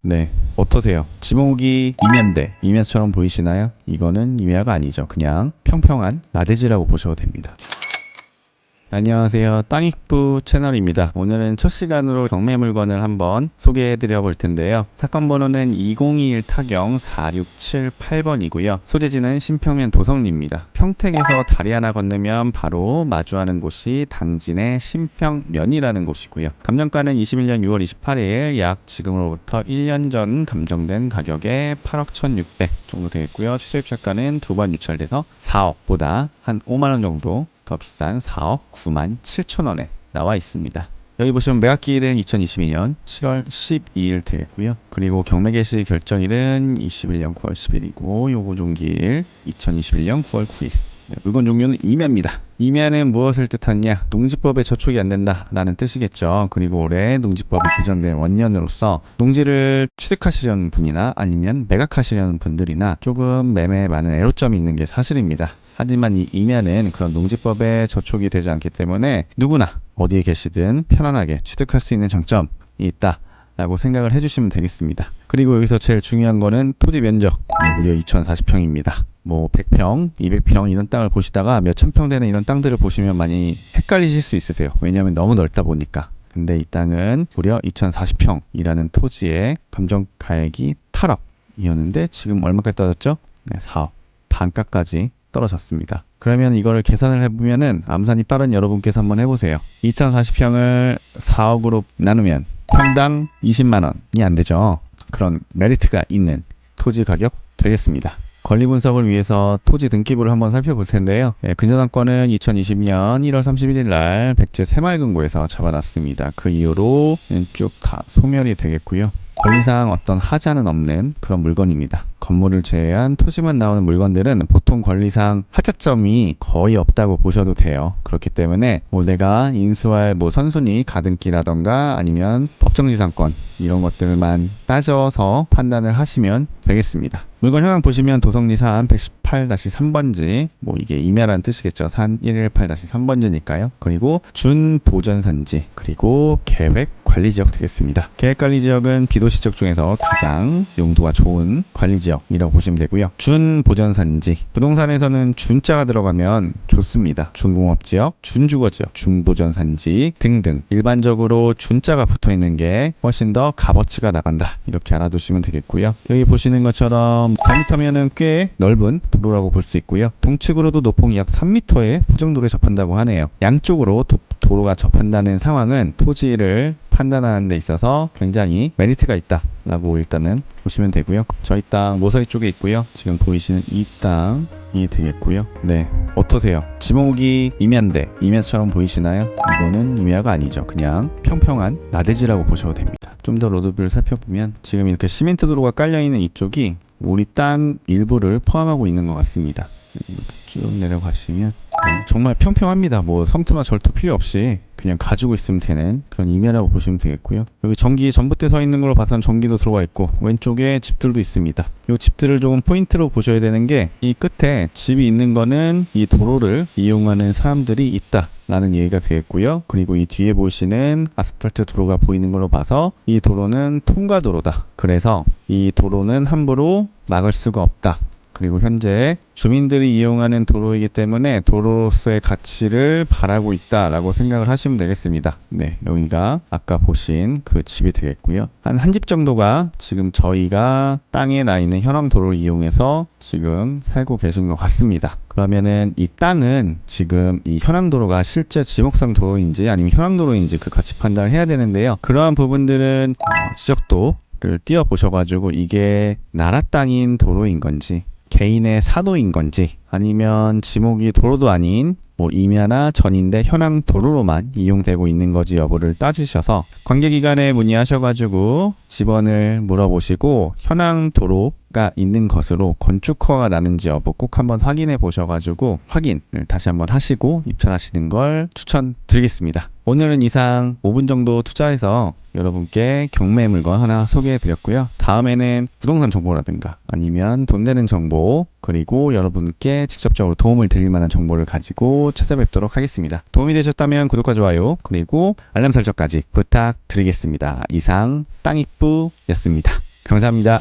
네, 어떠세요? 지목이 이면대, 이면처럼 보이시나요? 이거는 이면가 아니죠. 그냥 평평한 나대지라고 보셔도 됩니다. 안녕하세요. 땅익부 채널입니다. 오늘은 첫 시간으로 경매 물건을 한번 소개해 드려 볼 텐데요. 사건 번호는 2021 타경 4678번이고요. 소재지는 신평면 도성리입니다. 평택에서 다리 하나 건너면 바로 마주하는 곳이 당진의 신평면이라는 곳이고요. 감정가는 21년 6월 28일 약 지금으로부터 1년 전 감정된 가격에 8억 1600 정도 되겠고요. 취소 입찰가는 두 번 유찰돼서 4억보다 한 5만 원 정도 더 비싼 4억 9만 7천 원에 나와 있습니다. 여기 보시면 매각기일은 2022년 7월 12일 되겠고요. 그리고 경매 개시 결정일은 21년 9월 10일이고 요거 종기일 2021년 9월 9일. 네, 물건 종류는 임야입니다. 임야는 무엇을 뜻하냐? 농지법에 저촉이 안 된다라는 뜻이겠죠. 그리고 올해 농지법이 개정된 원년으로서 농지를 취득하시려는 분이나 아니면 매각하시려는 분들이나 조금 매매에 많은 애로점이 있는 게 사실입니다. 하지만 이 임야는 그런 농지법에 저촉이 되지 않기 때문에 누구나 어디에 계시든 편안하게 취득할 수 있는 장점이 있다. 라고 생각을 해주시면 되겠습니다. 그리고 여기서 제일 중요한 거는 토지 면적 무려 2040평입니다. 뭐 100평, 200평 이런 땅을 보시다가 몇천 평 되는 이런 땅들을 보시면 많이 헷갈리실 수 있으세요. 왜냐하면 너무 넓다 보니까. 근데 이 땅은 무려 2040평이라는 토지의 감정 가액이 8억이었는데 지금 얼마까지 떨어졌죠? 네, 4억. 반가까지 떨어졌습니다. 그러면 이거를 계산을 해보면은 암산이 빠른 여러분께서 한번 해보세요. 2040평을 4억으로 나누면 평당 20만 원이 안 되죠. 그런 메리트가 있는 토지 가격 되겠습니다. 권리 분석을 위해서 토지 등기부를 한번 살펴볼 텐데요. 예, 근저당권은 2020년 1월 31일 날 백제 새마을금고에서 잡아놨습니다. 그 이후로 쭉 다 소멸이 되겠고요. 권리상 어떤 하자는 없는 그런 물건입니다. 건물을 제외한 토지만 나오는 물건들은 보통 권리상 하자점이 거의 없다고 보셔도 돼요. 그렇기 때문에 뭐 내가 인수할 뭐 선순위 가등기라던가 아니면 법정지상권 이런 것들만 따져서 판단을 하시면 되겠습니다. 물건 현황 보시면 도성리 산 118-3번지 뭐 이게 임야라는 뜻이겠죠. 산 118-3번지니까요. 그리고 준보전산지 그리고 계획 관리 지역 되겠습니다. 계획 관리 지역은 비도시 지역 중에서 가장 용도가 좋은 관리 지역이라고 보시면 되고요. 준보전산지 부동산에서는 준자가 들어가면 좋습니다. 준공업 지역, 준주거 지역, 준보전산지 등등 일반적으로 준자가 붙어 있는 게 훨씬 더 값어치가 나간다. 이렇게 알아두시면 되겠고요. 여기 보시는 것처럼 4m면은 꽤 넓은 도로라고 볼 수 있고요. 동측으로도 노폭이 약 3m의 포정도로에 접한다고 하네요. 양쪽으로 도, 도로가 접한다는 상황은 토지를 판단하는 데 있어서 굉장히 메리트가 있다라고 일단은 보시면 되고요. 저희 땅 모서리 쪽에 있고요. 지금 보이시는 이 땅이 되겠고요. 네, 어떠세요? 지목이 임야인데 임야처럼 보이시나요? 이거는 임야가 아니죠. 그냥 평평한 나대지라고 보셔도 됩니다. 좀 더 로드뷰를 살펴보면 지금 이렇게 시멘트 도로가 깔려 있는 이쪽이 우리 땅 일부를 포함하고 있는 것 같습니다. 쭉 내려가시면 네, 정말 평평합니다. 뭐 섬트나 절도 필요 없이 그냥 가지고 있으면 되는 그런 임야라고 보시면 되겠고요. 여기 전기 전봇대 서 있는 걸로 봐서는 전기도 들어와 있고 왼쪽에 집들도 있습니다. 이 집들을 조금 포인트로 보셔야 되는 게 이 끝에 집이 있는 거는 이 도로를 이용하는 사람들이 있다. 라는 얘기가 되겠고요. 그리고 이 뒤에 보시는 아스팔트 도로가 보이는 걸로 봐서 이 도로는 통과 도로다. 그래서 이 도로는 함부로 막을 수가 없다. 그리고 현재 주민들이 이용하는 도로이기 때문에 도로로서의 가치를 바라고 있다라고 생각을 하시면 되겠습니다. 네, 여기가 아까 보신 그 집이 되겠고요. 한 한 집 정도가 지금 저희가 땅에 나 있는 현황 도로를 이용해서 지금 살고 계신 것 같습니다. 그러면은 이 땅은 지금 이 현황 도로가 실제 지목상 도로인지 아니면 현황 도로인지 그 가치 판단을 해야 되는데요. 그러한 부분들은 어, 지적도 를 띄워 보셔가지고 이게 나라 땅인 도로인 건지 개인의 사도인 건지 아니면 지목이 도로도 아닌 뭐 임야나 전인데 현황 도로로만 이용되고 있는 거지 여부를 따지셔서 관계기관에 문의하셔가지고 집원을 물어보시고 현황 도로 가 있는 것으로 건축 허가가 나는지 여부 꼭 한번 확인해 보셔가지고 확인을 다시 한번 하시고 입찰하시는 걸 추천드리겠습니다. 오늘은 이상 5분 정도 투자해서 여러분께 경매 물건 하나 소개해 드렸고요. 다음에는 부동산 정보라든가 아니면 돈 되는 정보 그리고 여러분께 직접적으로 도움을 드릴 만한 정보를 가지고 찾아뵙도록 하겠습니다. 도움이 되셨다면 구독과 좋아요 그리고 알람 설정까지 부탁드리겠습니다. 이상 땅익부였습니다. 감사합니다.